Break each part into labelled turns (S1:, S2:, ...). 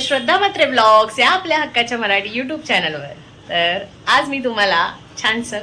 S1: श्रद्धा मात्रे blogs या आपल्या हक्काच्या मराठी यूट्यूब चॅनलवर तर आज मी तुम्हाला छानसं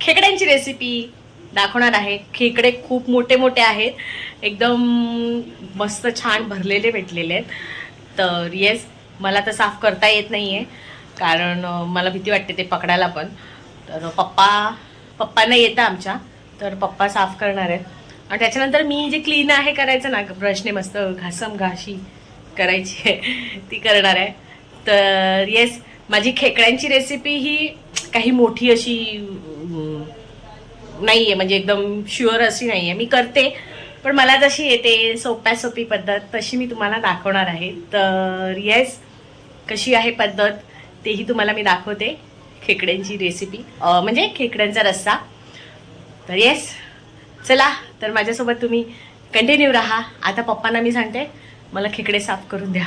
S1: खेकड्यांची रेसिपी दाखवणार आहे. खेकडे खूप मोठे मोठे आहेत. एकदम मस्त छान भरलेले भेटलेले आहेत. तर येस मला तर साफ करता येत नाही आहे कारण मला भीती वाटते ते पकडायला पण. तर पप्पा पप्पांना येतं आमच्या तर पप्पा साफ करणार आहेत. आणि त्याच्यानंतर मी जे क्लीन आहे करायचं ना ब्रशने मस्त घासम घाशी करायची आहे. ती करणार आहे. तर येस माझी खेकड्यांची रेसिपी ही काही मोठी अशी नाही आहे म्हणजे एकदम शुअर अशी नाही आहे मी करते पण मला जशी येते सोप्या सोपी पद्धत तशी मी तुम्हाला दाखवणार आहे. तर येस कशी आहे पद्धत तेही तुम्हाला मी दाखवते. खेकड्यांची रेसिपी म्हणजे खेकड्यांचा रस्सा. तर येस चला. तर माझ्यासोबत तुम्ही कंटिन्यू राहा. आता पप्पांना मी सांगते. मला खेकडे साफ करून द्या.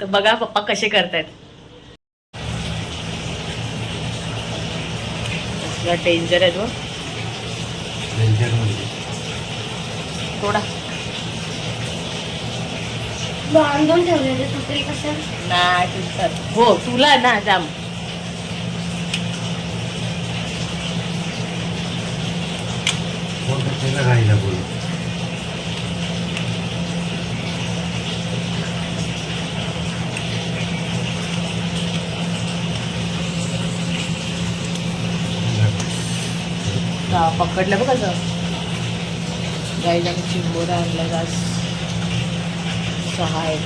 S1: तर बघा पप्पा कसे करतायत. डेंजर आहे तो. थोडा.
S2: बांधून ठेवलेले तुकडे कसं?
S1: नाही तुझं हो तुला ना जाम.
S3: राहिला बोल
S1: हा, पकडलं बघ कसं गाईला मी चिंबोरा आणला जास सहा आहेत.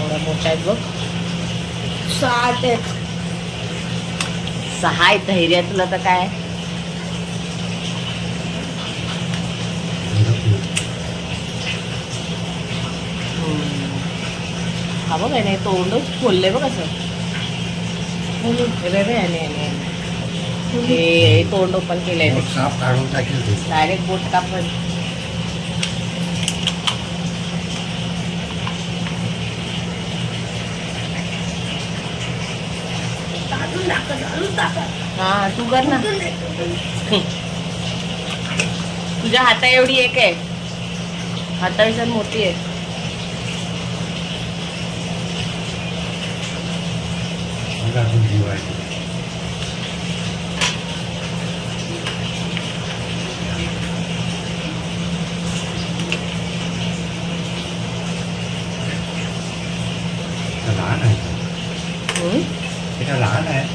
S1: एवढ्या मोठ्या आहेत बघ.
S2: सात आहेत.
S1: सहा आहेत धैर्य तुला तर काय? हा बघ याने तोंडच खोलले बघ असं. रे रे याने याने. हे तोंड ओपन केलंय
S3: साप काढून टाकेल ते.
S1: डायरेक्ट बोट कापण हा तू कर ना. तुझ्या हाता एवढी एक आहे. हाताविषय मोठी आहे.
S3: मग अजून जीव आहे तो लहान आहे तो.
S1: हम्म?
S3: ते काय लहान आहे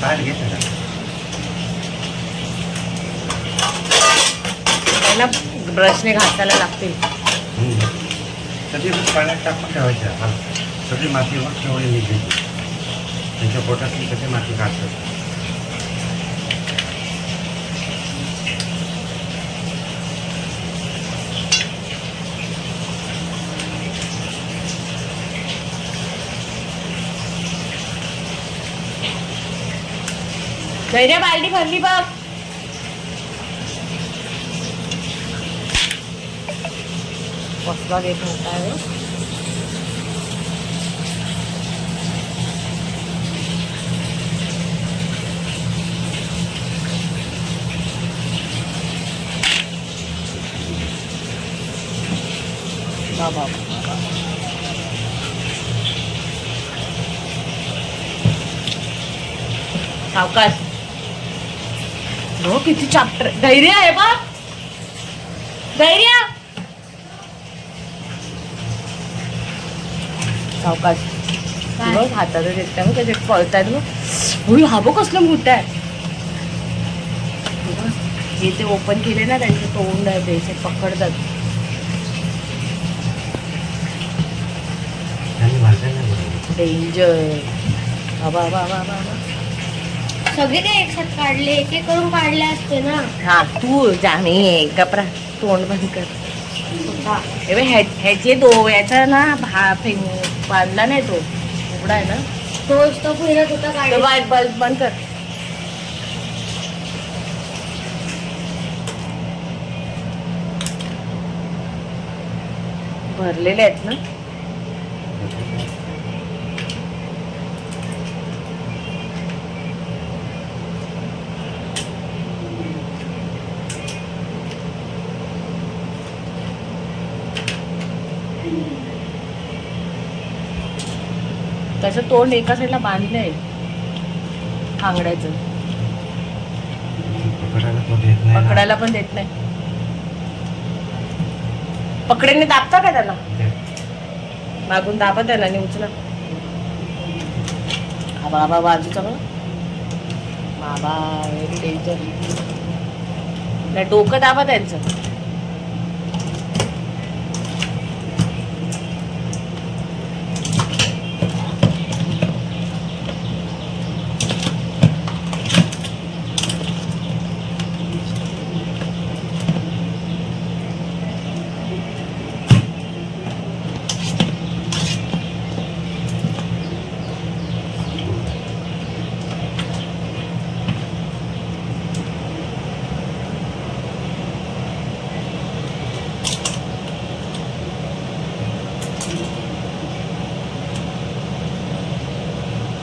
S3: काय घेत का
S1: त्याला ब्रशने घासायला लागतील.
S3: कधी पाण्यात टाकून ठेवायच्या हा सगळी ठेवली निघायची त्यांच्या पोटातली कधी माती काढतात
S1: धैर्य बालडी भरली बघ. घेत मोठा आहे हो. चाप्टर धैर्य आहे बा धैर्य सावकाश? बघ हातात येत मग त्याचे पळतायत मग होई हा बघ कसलं मोठं आहे. बघ, हे ते ओपन केले ना त्यांचे तोंड आहे ते पकडतात. डेंजर बाबा बाबा बाबा
S2: सगळे ते एकसाथ काढले एक एक करून काढले असते ना.
S1: हा तू जाणे कपरा तोंड बंद कर. हे. बघ, ह्या- ह्याचे दो याचा ना भा फेंग बांधला नाही तो. उघडा आहे ना.
S2: तोच तो फिरत होता
S1: तो बंद बंद बंद कर. भरलेले आहेत ना. त्याचं तोंड एका साईडला बांधलंय. खांगड्याचं
S3: पकडायला ना.
S1: पण देत नाही. पकडेने दाबता का त्याला? मागून दाबा त्याला आणि उचला. हा बाबा बाजूचा बघ. बाबा डेंजर नाही डोकं दाबा त्यांचं.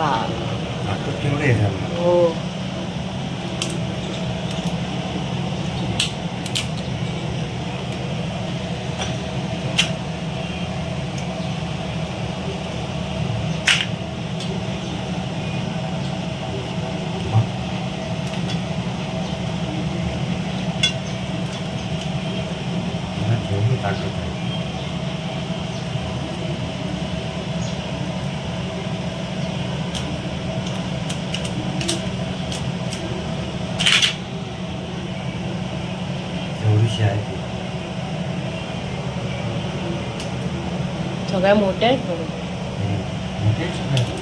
S1: बा
S3: आता केवढे आहे त्याला?
S1: हो
S3: त्याला केवढी ताकद आहे एवढीशी आहे ती
S1: सगळ्या मोठ्या आहेत बघ
S3: हम्म. मोठीच आहे.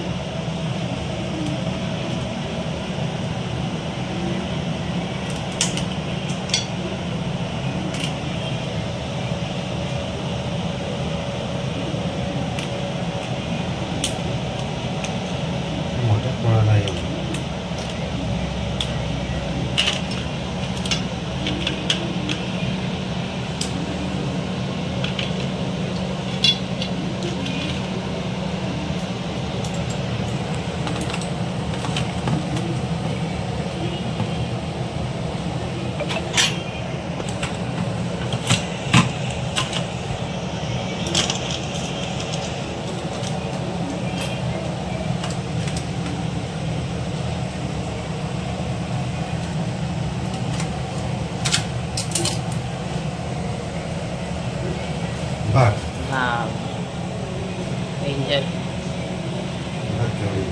S3: मोठ्या पोळाला येऊ बघ
S1: हा डेंजर
S3: बघ केवढी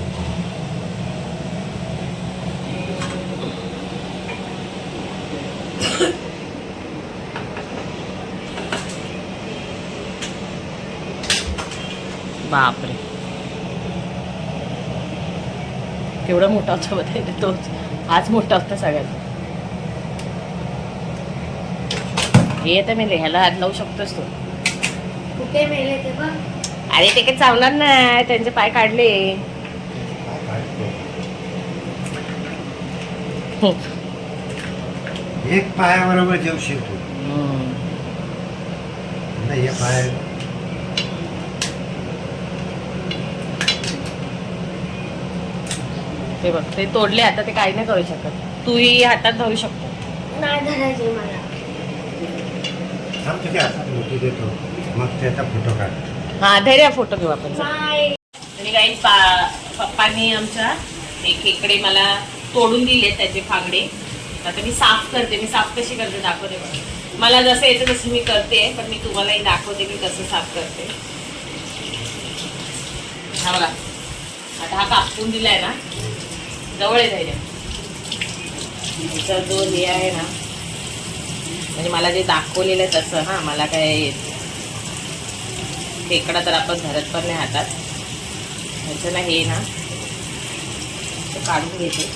S1: बापरे. केवढा मोठा होता बघायला तोच. हाच मोठा होता सगळ्यात. हे तर मी ह्याला हात लावू शकतोस तो.
S2: कुठे मेले ते बघ.
S1: अरे ते काही चावणार नाही त्यांचे पाय काढले?
S3: एक पायाबरोबर जेव शिकतो नाही हे पाय
S1: ते बघ ते तोडले आता ते काही नाही करू शकत. तूही हातात धरू शकतो.
S2: नाही धरायचे मला.
S3: थांब तुझ्या हातात मोठी देतो. मग त्याचा फोटो काढ.
S1: हा धैर्य फोटो घेऊ आपण.
S2: नाही.
S1: आणि काही पा पप्पांनी आमच्या हे खेकडे मला तोडून दिले त्याचे फागडे. आता मी साफ करते मी साफ कशी करते दाखवते बघा. मला जसं येतं तसं मी करते पण मी तुम्हालाही दाखवते मी कसं साफ करते. हा बघा. आता हा कापून दिलाय ना. जवळ आहे जो हे आहे ना. म्हणजे मला जे दाखवलेलं आहे तसं हां मला काय खेकडा तर आपण धरत पण नाही हातात. ह्याचं ना हे ना काढून घेते.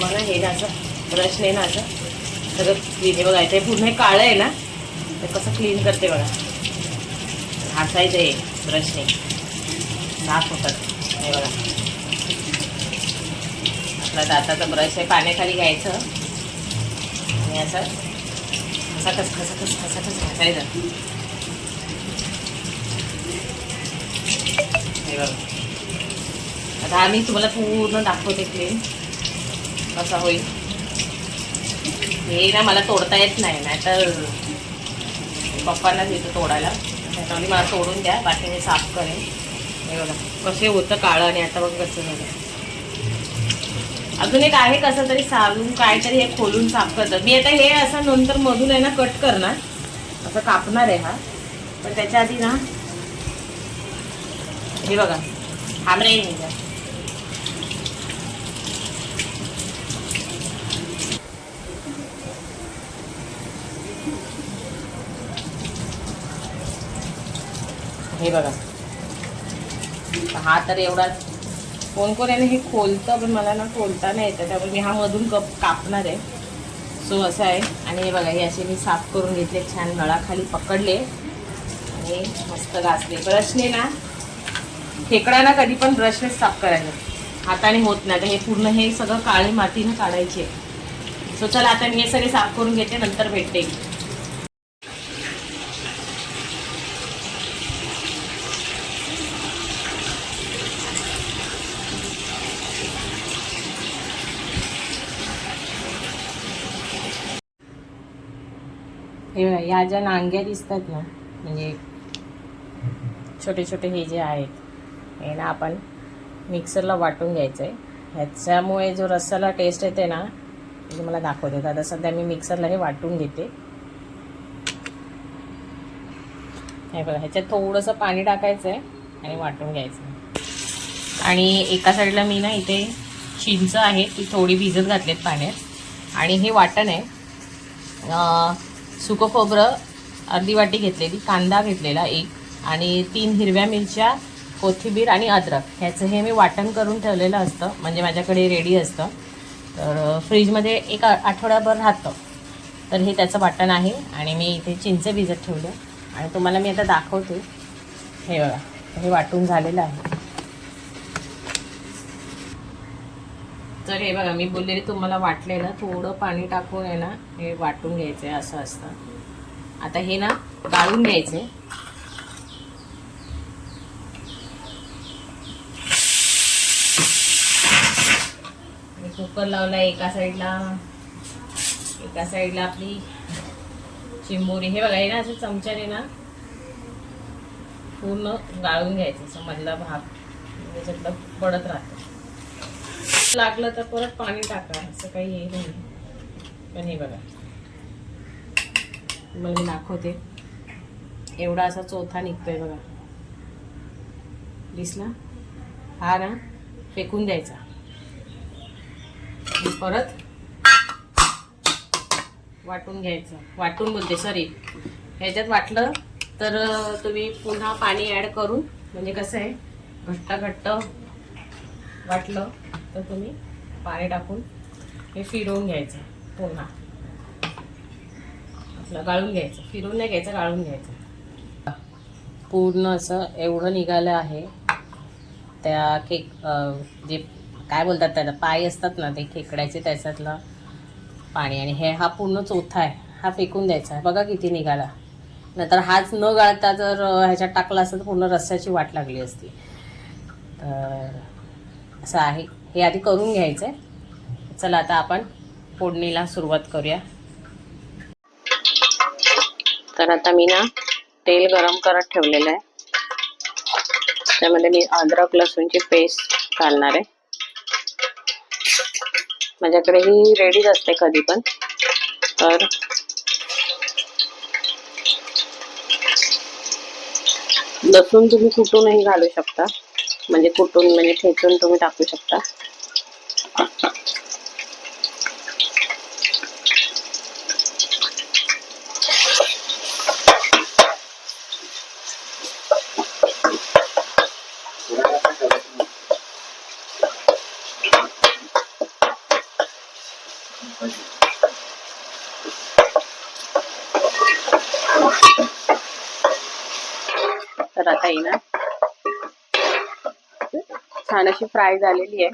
S1: मला हे ना असं ब्रश नाही ना असं सगळं क्लीन हे बघा. पूर्ण काळं आहे ना ते कसं क्लीन करते बघा. घासायचं हे ब्रशने साफ होतात. हे बघा. आपला दाताचा ब्रश आहे पाण्याखाली घ्यायचं. आणि असं खसाखस खसाखस खसाखस घासायचं. हे बघा. आता आम्ही तुम्हाला पूर्ण दाखवते क्लीन कसा होईल. हे ना मला तोडता येत नाही नाहीतर पप्पांनाच येतं तोडायला. त्याच्यामुळे मला तोडून द्या बाकी मी साफ करेन. हे बघा कसे होतं काळं आणि आता बघ कसं झालं. अजून एक आहे कसं तरी सारून काहीतरी हे खोलून साफ करतात. मी आता हे असं नंतर मधून आहे ना कट करणार. असं कापणार आहे हा. पण त्याच्या आधी ना हे बघा थांबरे हे बघा. हा तर एवढाच. कोण कोण आहे हे खोलतं पण मला ना खोलता नाही येतं. त्यामुळे मी हा मधून कप कापणार आहे. सो असं आहे. आणि हे बघा हे असे मी साफ करून घेतले. छान नळाखाली पकडले. आणि मस्त घासले. ब्रशने ना खेकडा ना कधी पण ब्रशनेच साफ करायला. हाताने होत नाही. तर हे पूर्ण हे सगळं काळी मातीनं काढायची सो चला आता मी हे सगळे साफ करून घेते. नंतर भेटते. हे ह्या या ज्या नांग्या दिसतात ना म्हणजे छोटे छोटे हे जे आहेत हे ना आपण मिक्सरला वाटून घ्यायचं आहे ह्याच्यामुळे जो रस्साला टेस्ट येते ना ते मला दाखवते. आता सध्या मी मिक्सरला हे वाटून घेते. हे बघा ह्याच्यात थोडंसं पाणी टाकायचं आहे आणि वाटून घ्यायचं आणि एका साईडला मी ना इथे चिंच आहे ती थोडी भिजत घातलीत पाण्यात. आणि हे वाटण आहे. सुकं खोबरं अर्धी वाटी घेतलेली कांदा घेतलेला एक आणि तीन हिरव्या मिरच्या कोथिंबीर आणि अद्रक. ह्याचं हे मी वाटण करून ठेवलेलं असतं म्हणजे माझ्याकडे रेडी असतं. तर फ्रीजमध्ये एक आठवड्याभर राहतं. तर हे त्याचं वाटण आहे आणि मी इथे चिंच भिजत ठेवलं. आणि तुम्हाला मी आता दाखवते. हे बघा हे वाटून झालेलं आहे. तर हे बघा मी बोललेली तुम्हाला वाटलेलं थोडं पाणी टाकून आहे ना हे वाटून घ्यायचं आहे असं असतं. आता हे ना गाळून घ्यायचे कुकर लावला एका साईडला. एका साईडला आपली चिंबोरी. हे बघा हे ना असं चमच्याने ना पूर्ण गाळून घ्यायचं असं मधला भाग म्हणजे त्याच्यातलं पडत राहतं. लागलं तर परत पाणी टाका असं काही हे नाही. पण हे बघा. मला मी दाखवते. एवढा असा चौथा निघतोय बघा. दिसला? हा ना? फेकून द्यायचा. परत वाटून घ्यायचं. वाटून बोलते सॉरी ह्याच्यात वाटलं तर तुम्ही पुन्हा पाणी ॲड करून म्हणजे कसं आहे घट्ट घट्ट वाटलं. तर तुम्ही पाणी टाकून हे फिरवून घ्यायचं पुन्हा. आपलं गाळून घ्यायचं. फिरवून नाही घ्यायचं गाळून घ्यायचं. पूर्ण असं एवढं निघालं आहे. त्या केक जे काय बोलतात त्याला पाय असतात ना ते खेकड्याचे त्याच्यातलं पाणी. आणि हे हा पूर्ण चौथा आहे. हा फेकून द्यायचा. आहे बघा किती निघाला. नंतर हाच न गाळता जर ह्याच्यात टाकला असता तर पूर्ण रस्स्याची वाट लागली असती. तर असं आहे. हे आधी करून घ्यायचं. आहे चला आता आपण फोडणीला सुरुवात करूया. तर आता मी ना तेल गरम करत ठेवलेलं आहे. त्यामध्ये मी अद्रक लसूणची पेस्ट घालणार आहे. माझ्याकडे ही रेडीच असते कधी पण. तर लसूण तुम्ही कुठूनही घालू शकता. म्हणजे कुठून म्हणजे ठेचून तुम्ही टाकू शकता. तर आता येणार छान अशी फ्राय झालेली आहे.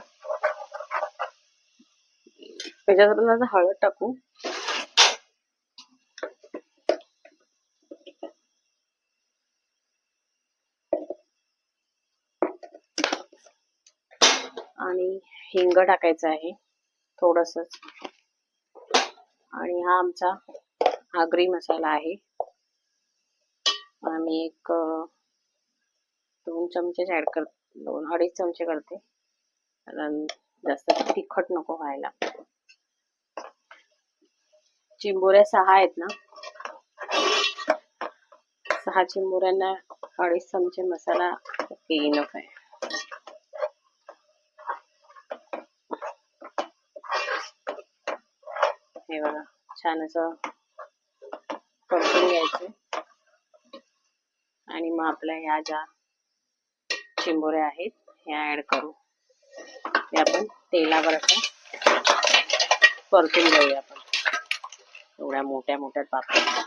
S1: त्याच्यावरून आता हळद टाकू. आणि हिंग टाकायचं आहे थोडस आणि हा आमचा आगरी मसाला आहे. आणि एक दोन चमचे ऍड कर दोन अडीच चमचे करते. कारण जास्त तिखट नको व्हायला. चिंबोऱ्या सहा आहेत ना? सहा चिंबोऱ्यांना अडीच चमचे मसाला इनफ आहे. हे बघा छान असं परतून घ्यायचं. आणि मग आपल्या ह्या ज्या चिंबोऱ्या आहेत ह्या ऍड करू. ते आपण तेलावर असं परतून घेऊया आपण. एवढ्या मोठ्या मोठ्या पापड्या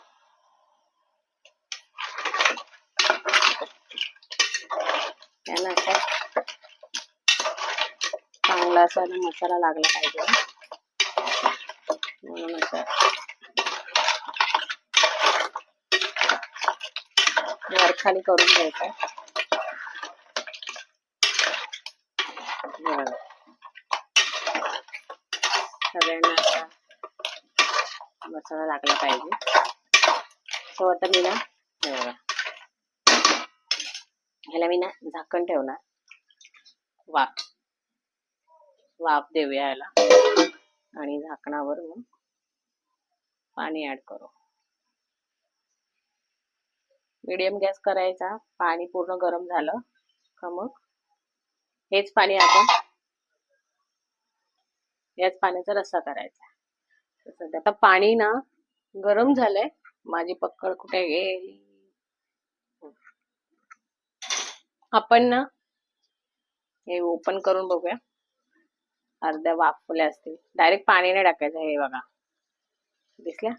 S1: त्यांना असा चांगला असा मसाला लागला पाहिजे. म्हणून असं खाली करून घ्यायचं हे बघा. सगळ्यांना असा मसाला लागला पाहिजे. सो आता मी ना ह्याला मी ना झाकण ठेवणार. वाफ. वाफ देऊया याला आणि झाकणावर मग पाणी ऍड करू. मीडियम गॅस करायचा. पाणी पूर्ण गरम झालं का मग? हेच पाणी आपण याच पाण्याचा रस्सा करायचा. आता पाणी ना गरम झालंय. माझी पक्कड कुठे गेली? आपण ना हे ओपन करून बघूया. अर्ध्या वाफल्या असतील. डायरेक्ट पाणी नाही टाकायचं हे बघा. दिसल्या?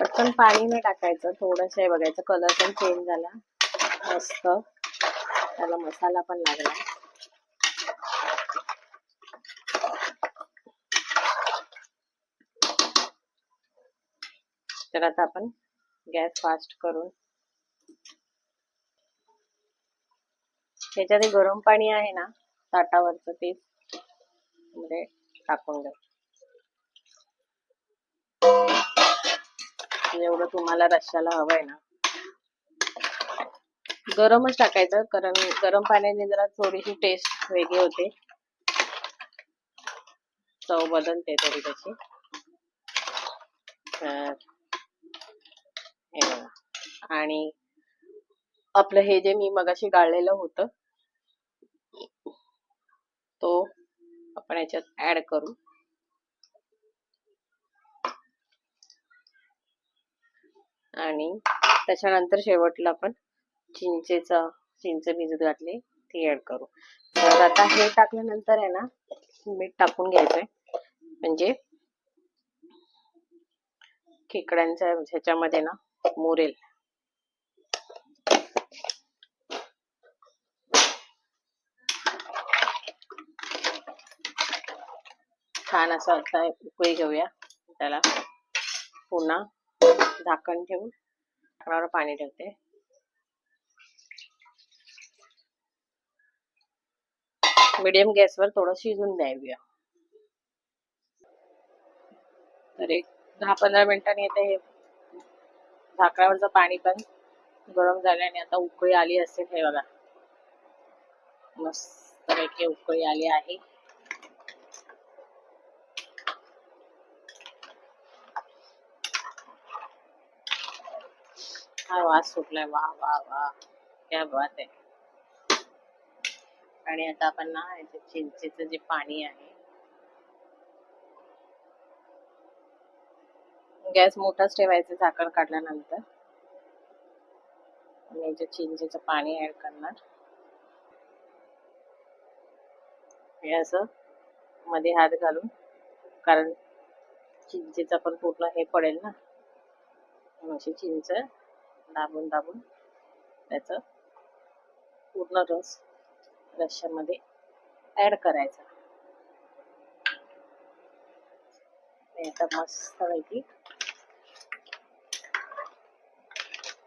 S1: पटकन पाणी नाही टाकायचं. थोडस हे बघायचं. कलर पण चेंज झाला. मस्त. त्याला मसाला पण लागला तर आता आपण गॅस फास्ट करून त्याच्यात गरम पाणी आहे ना ताटावरचं ते म्हणजे टाकून द्या एवढं तुम्हाला हवं हवंय ना गरमच टाकायचं कारण गरम पाण्याने जरा थोडीशी टेस्ट वेगळी होते. चव बदलते थोडी त्याची आणि आपलं हे जे मी मगाशी गाळलेलं होतं तो आपण याच्यात ऍड करू. आणि त्याच्यानंतर शेवटला आपण चिंचेचा चिंच भिजत घातली ती ऍड करू. तर आता हे टाकल्यानंतर आहे ना मीठ टाकून घ्यायचंय. म्हणजे खेकड्यांच्या ह्याच्यामध्ये ना मुरेल. छान असं आता उकळी घेऊया. त्याला पुन्हा झाकण ठेवून झाकणावर पाणी ठेवते. मीडियम गॅसवर थोडं शिजून द्यावी तर एक दहा पंधरा मिनिटांनी येते हे झाकणावरचं पाणी पण गरम झाल्याने आता उकळी आली असेल हे बघा. मस्त पैकी उकळी आली आहे. हा वास सुटलाय. वा वा वा. क्या बात आहे. आणि आता आपण ना याचे चिंचेचं जे पाणी आहे. गॅस मोठाच ठेवायचं साखर काढल्यानंतर. आणि याचे चिंचेचं पाणी ऍड करणार. हे असं मध्ये हात घालून कारण चिंचेचं पण पूर्ण हे पडेल ना. अशी चिंच दाबून दाबून त्याचं पूर्ण रस रश्यामध्ये ॲड करायचा. आता मस्तपैकी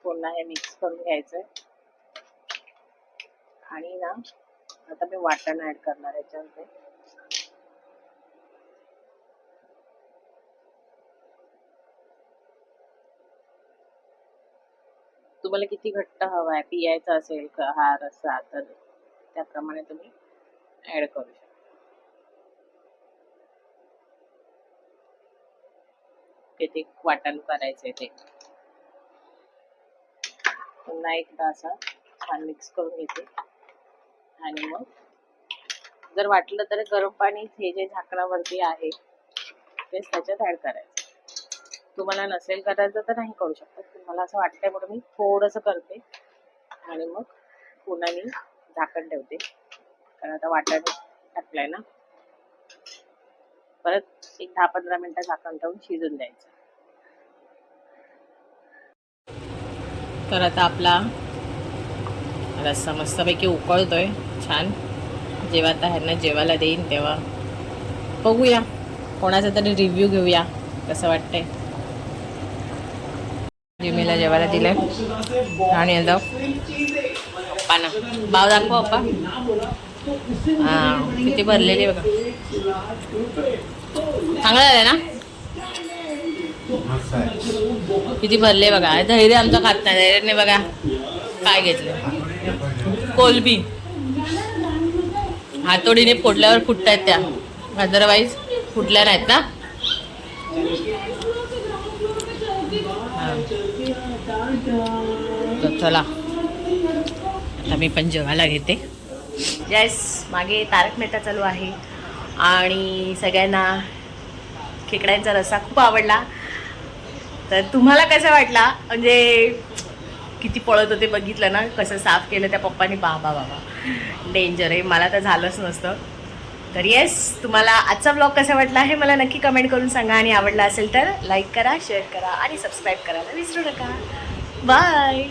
S1: पुन्हा हे मिक्स करून घ्यायचं आणि ना आता मी वाटण ऍड करणार याच्यामध्ये. तुम्हाला किती घट्ट हवा आहे? पियायचा असेल हा रस्सा तर? त्याप्रमाणे तुम्ही ऍड करू शकता. किती वाटण करायचंय ते. पुन्हा एकदा असं छान मिक्स करून घेते. आणि मग जर वाटलं तर गरम पाणी हे जे झाकणावरती आहे तेच त्याच्यात ऍड करायचं. तुम्हाला नसेल करायचं तर नाही करू शकत. तुम्हाला असं वाटतंय म्हणून मी थोडंसं करते. आणि मग पुन्हा मी झाकण ठेवते. कारण आता वाटण टाकलंय ना. परत एक दहा पंधरा मिनिटं झाकण ठेवून शिजून द्यायचं. तर आता आपला रस्सा मस्तपैकी उकळतोय. छान. जेव्हा आता ह्यांना जेवायला देईन तेव्हा बघूया. कोणाचा तरी रिव्ह्यू घेऊया. कसं वाटतंय? जिमीला जेवायला दिलंय. आणि आता पप्पाना भाव दाखव पप्पा हा किती भरलेली बघा. चांगलं झालं ना?
S3: आहे.
S1: किती भरले बघा. धैर्य आमचं खात नाही धैर्यने बघा. काय घेतलं? कोलबी. हातोडीने फोडल्यावर फुटतायत त्या. अदरवाईज फुटल्या नाहीत ना? चला. आता मी पण जेवायला घेते. येस मागे तारक मेहता चालू आहे. आणि सगळ्यांना खेकड्यांचा रस्सा खूप आवडला. तर तुम्हाला कसं वाटला? म्हणजे किती पळत होते बघितलं ना? कसं साफ केलं त्या पप्पानी? बाबा बाबा डेंजर आहे. मला तर झालंच नसतं. तर येस तुम्हाला आजचा ब्लॉग कसा वाटला हे मला नक्की कमेंट करून सांगा. आणि आवडला असेल तर लाईक करा शेअर करा आणि सबस्क्राईब करायला विसरू नका. बाय